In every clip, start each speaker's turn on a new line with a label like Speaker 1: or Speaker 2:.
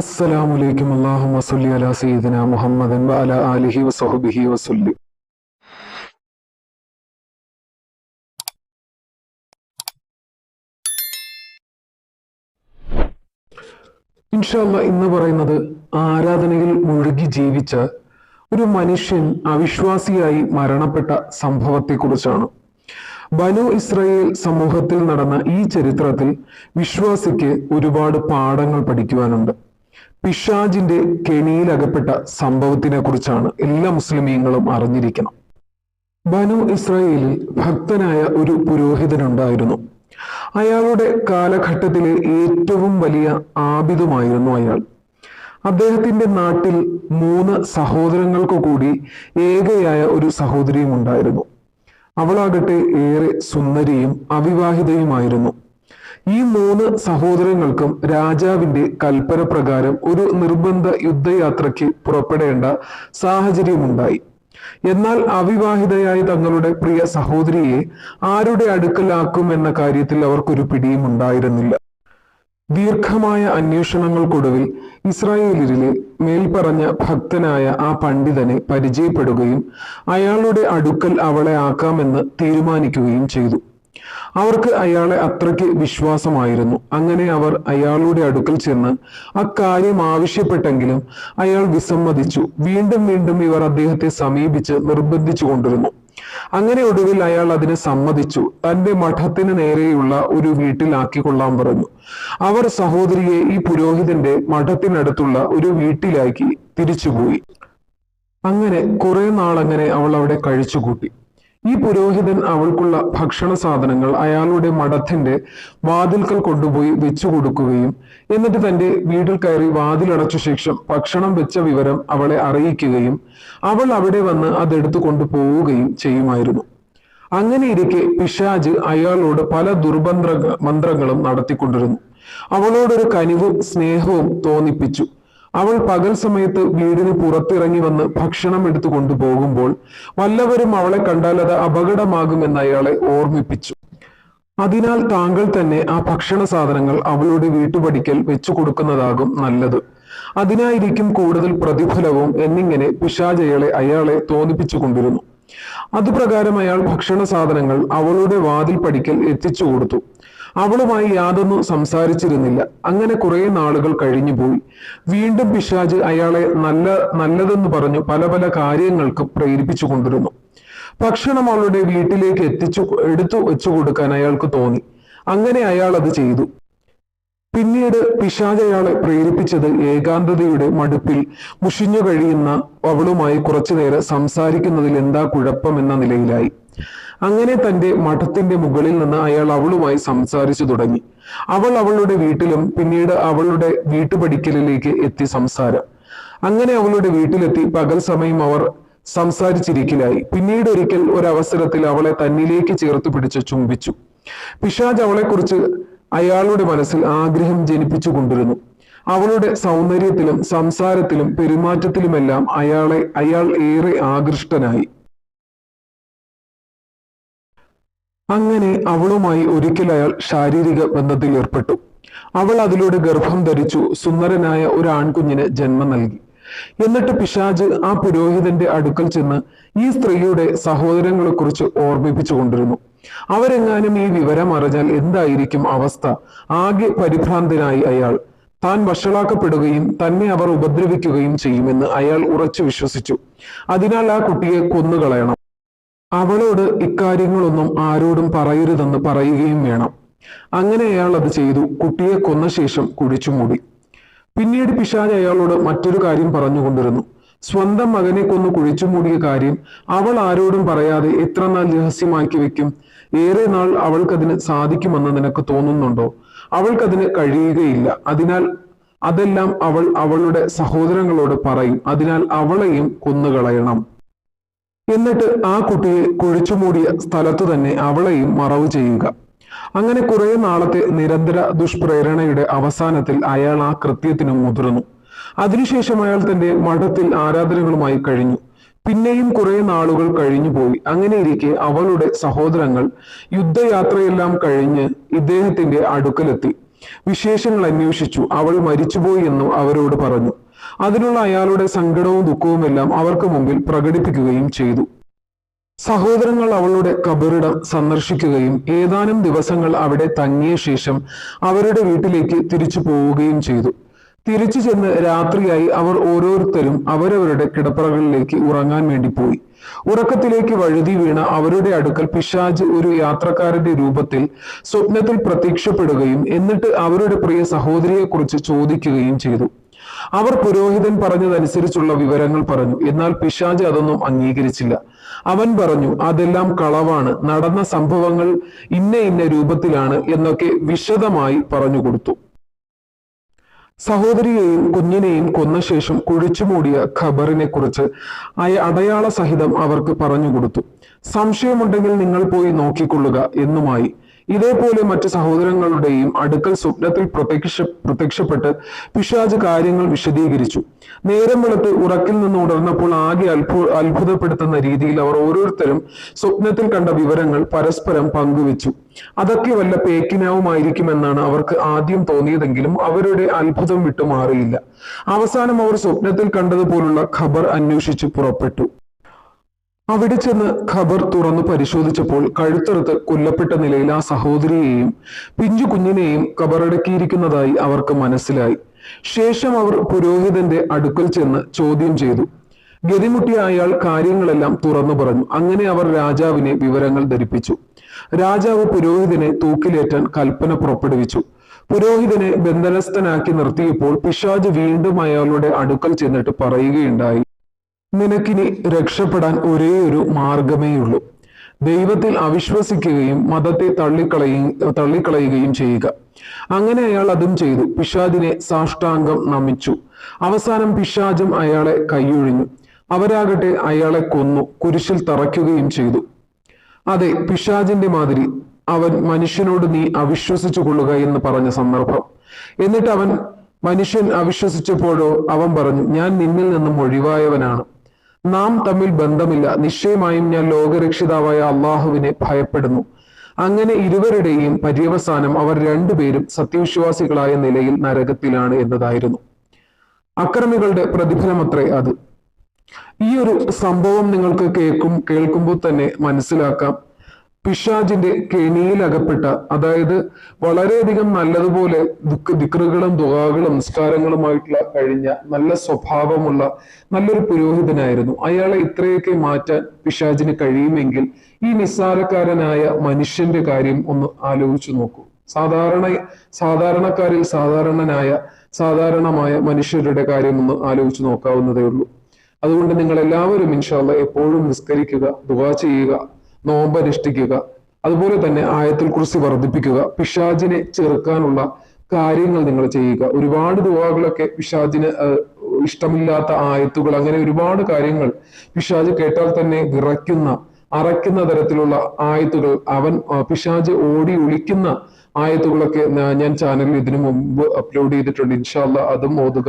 Speaker 1: അസ്സലാമു അലൈക്കും. അല്ലാഹുമ്മ സല്ലി അലാ സയ്യിദിന മുഹമ്മദൻ വഅലാ ആലിഹി വസഹ്ബിഹി വസല്ലി ഇൻഷാല്ല ഇന്ന് പറയുന്നത് ആരാധനയിൽ മുഴുകി ജീവിച്ച ഒരു മനുഷ്യൻ അവിശ്വാസിയായി മരണപ്പെട്ട സംഭവത്തെക്കുറിച്ചാണ്. ബനു ഇസ്രയേൽ സമൂഹത്തിൽ നടന്ന ഈ ചരിത്രത്തിൽ വിശ്വാസിക്ക് ഒരുപാട് പാഠങ്ങൾ പഠിക്കുവാനുണ്ട്. പിഷാജിന്റെ കെണിയിലകപ്പെട്ട സംഭവത്തിനെ കുറിച്ചാണ് എല്ലാ മുസ്ലിമീങ്ങളും അറിഞ്ഞിരിക്കണം. ബനു ഇസ്രായേലിൽ ഭക്തനായ ഒരു പുരോഹിതനുണ്ടായിരുന്നു. അയാളുടെ കാലഘട്ടത്തിലെ ഏറ്റവും വലിയ ആബിദുമായിരുന്നു അയാൾ. അദ്ദേഹത്തിന്റെ നാട്ടിൽ മൂന്ന് സഹോദരങ്ങൾക്ക് കൂടി ഏകയായ ഒരു സഹോദരിയും ഉണ്ടായിരുന്നു അവളാകട്ടെ ഏറെ സുന്ദരിയും അവിവാഹിതയുമായിരുന്നു. ഈ മൂന്ന് സഹോദരങ്ങൾക്കും രാജാവിന്റെ കൽപ്പന പ്രകാരം ഒരു നിർബന്ധ യുദ്ധയാത്രയ്ക്ക് പുറപ്പെടേണ്ട സാഹചര്യമുണ്ടായി. എന്നാൽ അവിവാഹിതയായ തങ്ങളുടെ പ്രിയ സഹോദരിയെ ആരുടെ അടുക്കലാക്കും എന്ന കാര്യത്തിൽ അവർക്കൊരു പിടിയും ഉണ്ടായിരുന്നില്ല. ദീർഘമായ അന്വേഷണങ്ങൾക്കൊടുവിൽ ഇസ്രായേലിലെ മേൽപ്പറഞ്ഞ ഭക്തനായ ആ പണ്ഡിതനെ പരിചയപ്പെടുകയും അയാളുടെ അടുക്കൽ അവളെ ആക്കാമെന്ന് തീരുമാനിക്കുകയും ചെയ്തു. അവർക്ക് അയാളെ അത്രയ്ക്ക് വിശ്വാസമായിരുന്നു. അങ്ങനെ അവർ അയാളുടെ അടുക്കൽ ചെന്ന് അക്കാര്യം ആവശ്യപ്പെട്ടെങ്കിലും അയാൾ വിസമ്മതിച്ചു. വീണ്ടും വീണ്ടും ഇവർ അദ്ദേഹത്തെ സമീപിച്ച് നിർബന്ധിച്ചു കൊണ്ടിരുന്നു. അങ്ങനെ ഒടുവിൽ അയാൾ അതിനെ സമ്മതിച്ചു. തന്റെ മഠത്തിന് നേരെയുള്ള ഒരു വീട്ടിലാക്കി കൊള്ളാൻ പറഞ്ഞു. അവർ സഹോദരിയെ ഈ പുരോഹിതന്റെ മഠത്തിനടുത്തുള്ള ഒരു വീട്ടിലാക്കി തിരിച്ചുപോയി. അങ്ങനെ കുറെ നാളങ്ങനെ അവൾ അവിടെ കഴിച്ചുകൂട്ടി. ഈ പുരോഹിതൻ അവൾക്കുള്ള ഭക്ഷണ സാധനങ്ങൾ അയാളുടെ മഠത്തിന്റെ വാതിൽക്കൽ കൊണ്ടുപോയി വെച്ചു കൊടുക്കുകയും എന്നിട്ട് തന്റെ വീട്ടിൽ കയറി വാതിലടച്ച ശേഷം ഭക്ഷണം വെച്ച വിവരം അവളെ അറിയിക്കുകയും അവൾ അവിടെ വന്ന് അതെടുത്തു കൊണ്ടുപോവുകയും ചെയ്യുമായിരുന്നു. അങ്ങനെ ഇരിക്കെ പിശാജ് അയാളോട് പല ദുർബന്ത്ര മന്ത്രങ്ങളും നടത്തിക്കൊണ്ടിരുന്നു. അവളോടൊരു കനിവും സ്നേഹവും തോന്നിപ്പിച്ചു. അവൾ പകൽ സമയത്ത് വീടിന് പുറത്തിറങ്ങി വന്ന് ഭക്ഷണം എടുത്തു കൊണ്ടുപോകുമ്പോൾ വല്ലവരും അവളെ കണ്ടാൽ അത് അപകടമാകുമെന്ന് അയാളെ ഓർമ്മിപ്പിച്ചു. അതിനാൽ താങ്കൾ തന്നെ ആ ഭക്ഷണ സാധനങ്ങൾ അവളുടെ വീട്ടുപടിക്കൽ വെച്ചു കൊടുക്കുന്നതാകും നല്ലത്. അതിനായിരിക്കും കൂടുതൽ പ്രതിഫലവും എന്നിങ്ങനെ പിശാചയളെ അയാളെ തോന്നിപ്പിച്ചു കൊണ്ടിരുന്നു. അതുപ്രകാരം അയാൾ ഭക്ഷണ സാധനങ്ങൾ അവളുടെ വാതിൽ പടിക്കൽ എത്തിച്ചു കൊടുത്തു. അവളുമായി യാതൊന്നും സംസാരിച്ചിരുന്നില്ല. അങ്ങനെ കുറെ നാളുകൾ കഴിഞ്ഞുപോയി വീണ്ടും പിശാജ് അയാളെ നല്ല നല്ലതെന്ന് പറഞ്ഞു പല പല കാര്യങ്ങൾക്കും പ്രേരിപ്പിച്ചു കൊണ്ടിരുന്നു. ഭക്ഷണം അവളുടെ വീട്ടിലേക്ക് എത്തിച്ചു എടുത്തു വെച്ചു കൊടുക്കാൻ അയാൾക്ക് തോന്നി. അങ്ങനെ അയാൾ അത് ചെയ്തു. പിന്നീട് പിശാചയാളെ പ്രേരിപ്പിച്ചത് ഏകാന്തതയുടെ മടുപ്പിൽ മുഷിഞ്ഞു കഴിയുന്ന അവളുമായി കുറച്ചു നേരം സംസാരിക്കുന്നതിൽ എന്താ കുഴപ്പം എന്ന നിലയിലായി. അങ്ങനെ തന്റെ മഠത്തിന്റെ മുകളിൽ നിന്ന് അയാൾ അവളുമായി സംസാരിച്ചു തുടങ്ങി. അവൾ അവളുടെ വീട്ടിലും പിന്നീട് അവളുടെ വീട്ടുപടിക്കലിലേക്ക് എത്തി സംസാരം. അങ്ങനെ അവളുടെ വീട്ടിലെത്തി പകൽ സമയം അവർ സംസാരിച്ചിരിക്കലായി. പിന്നീട് ഒരിക്കൽ ഒരവസരത്തിൽ അവളെ തന്നിലേക്ക് ചേർത്ത് പിടിച്ച് ചുംബിച്ചു. പിശാജ് അവളെക്കുറിച്ച് അയാളുടെ മനസ്സിൽ ആഗ്രഹം ജനിപ്പിച്ചു കൊണ്ടിരുന്നു. അവളുടെ സൗന്ദര്യത്തിലും സംസാരത്തിലും പെരുമാറ്റത്തിലുമെല്ലാം അയാളെ അയാൾ ഏറെ ആകൃഷ്ടനായി. അങ്ങനെ അവളുമായി ഒരിക്കൽ അയാൾ ശാരീരിക ബന്ധത്തിൽ ഏർപ്പെട്ടു. അവൾ അതിലൂടെ ഗർഭം ധരിച്ചു സുന്ദരനായ ഒരു ആൺകുഞ്ഞിന് ജന്മം നൽകി. എന്നിട്ട് പിശാജ് ആ പുരോഹിതന്റെ അടുക്കൽ ചെന്ന് ഈ സ്ത്രീയുടെ സഹോദരങ്ങളെ കുറിച്ച് ഓർമ്മിപ്പിച്ചു കൊണ്ടിരുന്നു. അവരെങ്ങാനും ഈ വിവരം അറിഞ്ഞാൽ എന്തായിരിക്കും അവസ്ഥ? ആകെ പരിഭ്രാന്തനായി അയാൾ. താൻ വഷളാക്കപ്പെടുകയും തന്നെ അവർ ഉപദ്രവിക്കുകയും ചെയ്യുമെന്ന് അയാൾ ഉറച്ചു വിശ്വസിച്ചു. അതിനാൽ ആ കുട്ടിയെ കൊന്നുകളയണം. അവളോട് ഇക്കാര്യങ്ങളൊന്നും ആരോടും പറയരുതെന്ന് പറയുകയും വേണം. അങ്ങനെ അയാൾ അത് ചെയ്തു. കുട്ടിയെ കൊന്ന ശേഷം കുഴിച്ചുമൂടി പിന്നീട് പിശാജ് അയാളോട് മറ്റൊരു കാര്യം പറഞ്ഞുകൊണ്ടിരുന്നു. സ്വന്തം മകനെ കൊന്നു കുഴിച്ചുമൂടിയ കാര്യം അവൾ ആരോടും പറയാതെ എത്ര നാൾ രഹസ്യമാക്കി വെക്കും? ഏറെ നാൾ അവൾക്കതിന് സാധിക്കുമെന്ന് നിനക്ക് തോന്നുന്നുണ്ടോ? അവൾക്കതിന് കഴിയുകയില്ല. അതിനാൽ അതെല്ലാം അവൾ അവളുടെ സഹോദരങ്ങളോട് പറയും. അതിനാൽ അവളെയും കൊന്നുകളയണം. എന്നിട്ട് ആ കുട്ടിയെ കുഴിച്ചു മൂടിയ സ്ഥലത്തു തന്നെ അവളെയും മറവ് ചെയ്യുക. അങ്ങനെ കുറെ നാളത്തെ നിരന്തര ദുഷ്പ്രേരണയുടെ അവസാനത്തിൽ അയാൾ ആ കൃത്യത്തിന് മുതിർന്നു. അതിനുശേഷം അയാൾ തന്റെ മഠത്തിൽ ആരാധനകളുമായി കഴിഞ്ഞു. പിന്നെയും കുറെ നാളുകൾ കഴിഞ്ഞുപോയി അങ്ങനെ ഇരിക്കെ അവളുടെ സഹോദരങ്ങൾ യുദ്ധയാത്രയെല്ലാം കഴിഞ്ഞ് ഇദ്ദേഹത്തിന്റെ അടുക്കലെത്തി. വിശേഷങ്ങൾ അന്വേഷിച്ചു. അവൾ മരിച്ചുപോയി എന്നും അവരോട് പറഞ്ഞു. അതിനുള്ള അയാളുടെ സങ്കടവും ദുഃഖവും എല്ലാം അവർക്ക് മുമ്പിൽ പ്രകടിപ്പിക്കുകയും ചെയ്തു. സഹോദരങ്ങൾ അവളുടെ കബറിടം സന്ദർശിക്കുകയും ഏതാനും ദിവസങ്ങൾ അവിടെ തങ്ങിയ ശേഷം അവരുടെ വീട്ടിലേക്ക് തിരിച്ചു പോവുകയും ചെയ്തു. തിരിച്ചു ചെന്ന് രാത്രിയായി അവർ ഓരോരുത്തരും അവരവരുടെ കിടപ്പറകളിലേക്ക് ഉറങ്ങാൻ വേണ്ടി പോയി. ഉറക്കത്തിലേക്ക് വഴുതി വീണ അവരുടെ അടുക്കൽ പിശാജ് ഒരു യാത്രക്കാരന്റെ രൂപത്തിൽ സ്വപ്നത്തിൽ പ്രത്യക്ഷപ്പെടുകയും എന്നിട്ട് അവരുടെ പ്രിയ സഹോദരിയെക്കുറിച്ച് ചോദിക്കുകയും ചെയ്തു. അവർ പുരോഹിതൻ പറഞ്ഞതനുസരിച്ചുള്ള വിവരങ്ങൾ പറഞ്ഞു. എന്നാൽ പിശാജ് അതൊന്നും അംഗീകരിച്ചില്ല. അവൻ പറഞ്ഞു അതെല്ലാം കളവാണ്. നടന്ന സംഭവങ്ങൾ ഇന്ന ഇന്ന രൂപത്തിലാണ് എന്നൊക്കെ വിശദമായി പറഞ്ഞു കൊടുത്തു. സഹോദരിയെയും കുഞ്ഞിനെയും കൊന്ന ശേഷം കുഴിച്ചുമൂടിയ ഖബറിനെ കുറിച്ച് അയ അടയാള സഹിതം അവർക്ക് പറഞ്ഞു കൊടുത്തു. സംശയമുണ്ടെങ്കിൽ നിങ്ങൾ പോയി നോക്കിക്കൊള്ളുക എന്നുമായി ഇതേപോലെ മറ്റു സഹോദരങ്ങളുടെയും അടുക്കൽ സ്വപ്നത്തിൽ പ്രത്യക്ഷ പ്രത്യക്ഷപ്പെട്ട് പിശാജ് കാര്യങ്ങൾ വിശദീകരിച്ചു. നേരം വെളുത്ത് ഉറക്കിൽ നിന്ന് ഉണർന്നപ്പോൾ ആകെ അത്ഭു അത്ഭുതപ്പെടുത്തുന്ന രീതിയിൽ അവർ ഓരോരുത്തരും സ്വപ്നത്തിൽ കണ്ട വിവരങ്ങൾ പരസ്പരം പങ്കുവെച്ചു. അതൊക്കെ വല്ല പേക്കിനാവുമായിരിക്കുമെന്നാണ് അവർക്ക് ആദ്യം തോന്നിയതെങ്കിലും അവരുടെ അത്ഭുതം വിട്ടുമാറിയില്ല. അവസാനം അവർ സ്വപ്നത്തിൽ കണ്ടതുപോലുള്ള ഖബർ അന്വേഷിച്ച് പുറപ്പെട്ടു. അവിടെ ചെന്ന് ഖബർ തുറന്നു പരിശോധിച്ചപ്പോൾ കഴുത്തറുത്ത് കൊല്ലപ്പെട്ട നിലയിൽ ആ സഹോദരിയെയും പിഞ്ചു കുഞ്ഞിനെയും ഖബറടക്കിയിരിക്കുന്നതായി അവർക്ക് മനസ്സിലായി. ശേഷം അവർ പുരോഹിതന്റെ അടുക്കൽ ചെന്ന് ചോദ്യം ചെയ്തു. ഗതിമുട്ടിയ അയാൾ കാര്യങ്ങളെല്ലാം തുറന്നു പറഞ്ഞു. അങ്ങനെ അവർ രാജാവിനെ വിവരങ്ങൾ ധരിപ്പിച്ചു. രാജാവ് പുരോഹിതനെ തൂക്കിലേറ്റാൻ കൽപ്പന പുറപ്പെടുവിച്ചു. പുരോഹിതനെ ബന്ധനസ്ഥനാക്കി നിർത്തിയപ്പോൾ പിശാജ് വീണ്ടും അയാളുടെ അടുക്കൽ ചെന്നിട്ട് പറയുകയുണ്ടായി. നിനക്കിനി രക്ഷപ്പെടാൻ ഒരേ ഒരു മാർഗമേയുള്ളൂ ദൈവത്തിൽ അവിശ്വസിക്കുകയും മതത്തെ തള്ളിക്കളയുകയും തള്ളിക്കളയുകയും ചെയ്യുക. അങ്ങനെ അയാൾ അതും ചെയ്തു. പിശാദിനെ സാഷ്ടാംഗം നമിച്ചു. അവസാനം പിശാജും അയാളെ കൈയൊഴിഞ്ഞു. അവരാകട്ടെ അയാളെ കൊന്നു. കുരിശിൽ തറയ്ക്കുകയും ചെയ്തു. അതെ പിശാജിന്റെ മാതിരി അവൻ മനുഷ്യനോട് നീ അവിശ്വസിച്ചു കൊള്ളുക എന്ന് പറഞ്ഞ സന്ദർഭം. എന്നിട്ട് അവൻ മനുഷ്യൻ അവിശ്വസിച്ചപ്പോഴോ അവൻ പറഞ്ഞു ഞാൻ നിന്നിൽ നിന്നും ഒഴിവായവനാണ്. നാം തമ്മിൽ ബന്ധമില്ല. നിശ്ചയമായും ഞാൻ ലോകരക്ഷിതാവായ അള്ളാഹുവിനെ ഭയപ്പെടുന്നു. അങ്ങനെ ഇരുവരുടെയും പര്യവസാനം അവർ രണ്ടുപേരും സത്യവിശ്വാസികളായ നിലയിൽ നരകത്തിലാണ് എന്നതായിരുന്നു. അക്രമികളുടെ പ്രതിഫലമത്രേ അത്. ഈ ഒരു സംഭവം നിങ്ങൾക്ക് കേൾക്കും കേൾക്കുമ്പോൾ തന്നെ മനസ്സിലാക്കാം. പിശാജിന്റെ കെണിയിലകപ്പെട്ട അതായത് വളരെയധികം നല്ലതുപോലെ ദുഃഖ ദിക്റുകളും ദുഃഖകളും നിസ്കാരങ്ങളുമായിട്ടുള്ള കഴിഞ്ഞ നല്ല സ്വഭാവമുള്ള നല്ലൊരു പുരോഹിതനായിരുന്നു. അയാളെ ഇത്രയൊക്കെ മാറ്റാൻ പിശാജിന് കഴിയുമെങ്കിൽ ഈ നിസ്സാരക്കാരനായ മനുഷ്യന്റെ കാര്യം ഒന്ന് ആലോചിച്ചു നോക്കൂ. സാധാരണ സാധാരണക്കാരിൽ സാധാരണനായ സാധാരണമായ മനുഷ്യരുടെ കാര്യം ഒന്ന് ആലോചിച്ചു നോക്കാവുന്നതേ ഉള്ളൂ. അതുകൊണ്ട് നിങ്ങൾ എല്ലാവരും ഇൻഷാല്ല എപ്പോഴും നിസ്കരിക്കുക ദുവാ ചെയ്യുക നോമ്പ് അനുഷ്ഠിക്കുക അതുപോലെ തന്നെ ആയത്തിൽ കുറിച്ച് വർദ്ധിപ്പിക്കുക. പിശാജിനെ ചെറുക്കാനുള്ള കാര്യങ്ങൾ നിങ്ങൾ ചെയ്യുക. ഒരുപാട് ദുവാകളൊക്കെ പിശാജിന് ഇഷ്ടമില്ലാത്ത ആയത്തുകൾ അങ്ങനെ ഒരുപാട് കാര്യങ്ങൾ പിശാജ് കേട്ടാൽ തന്നെ വിറയ്ക്കുന്ന അറയ്ക്കുന്ന തരത്തിലുള്ള ആയത്തുകൾ അവൻ പിശാജ് ഓടി ഒളിക്കുന്ന ആയത്തുകളൊക്കെ ഞാൻ ചാനലിൽ ഇതിനു മുമ്പ് അപ്ലോഡ് ചെയ്തിട്ടുണ്ട്. ഇൻഷാല്ല അതും ഓതുക.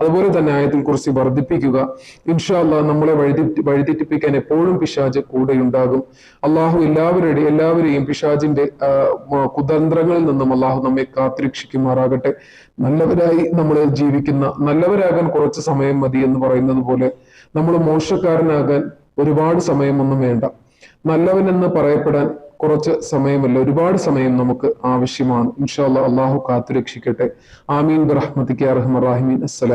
Speaker 1: അതുപോലെ തന്നെ ആയത്തിൽ കുറിച്ച് വർദ്ധിപ്പിക്കുക. ഇൻഷാല്ല നമ്മളെ വഴി വഴിതെറ്റിപ്പിക്കാൻ എപ്പോഴും പിശാജ് കൂടെ ഉണ്ടാകും അള്ളാഹു എല്ലാവരുടെയും എല്ലാവരെയും പിശാജിന്റെ കുതന്ത്രങ്ങളിൽ നിന്നും അള്ളാഹു നമ്മെ കാത്തിരക്ഷിക്കുമാറാകട്ടെ. നല്ലവരായി നമ്മൾ ജീവിക്കുന്ന നല്ലവരാകാൻ കുറച്ച് സമയം മതി എന്ന് പറയുന്നത് പോലെ നമ്മൾ മോശക്കാരനാകാൻ ഒരുപാട് സമയമൊന്നും വേണ്ട. നല്ലവൻ എന്ന് പറയപ്പെടാൻ കുറച്ച് സമയമല്ല? ഒരുപാട് സമയം നമുക്ക് ആവശ്യമാണ്. ഇൻഷാല്ല അള്ളാഹു കാത്തുരക്ഷിക്കട്ടെ. ആമീൻ. ബറഹ്മത്തിക്ക് അറഹ്മറാഹിമീൻ അസ്സലാം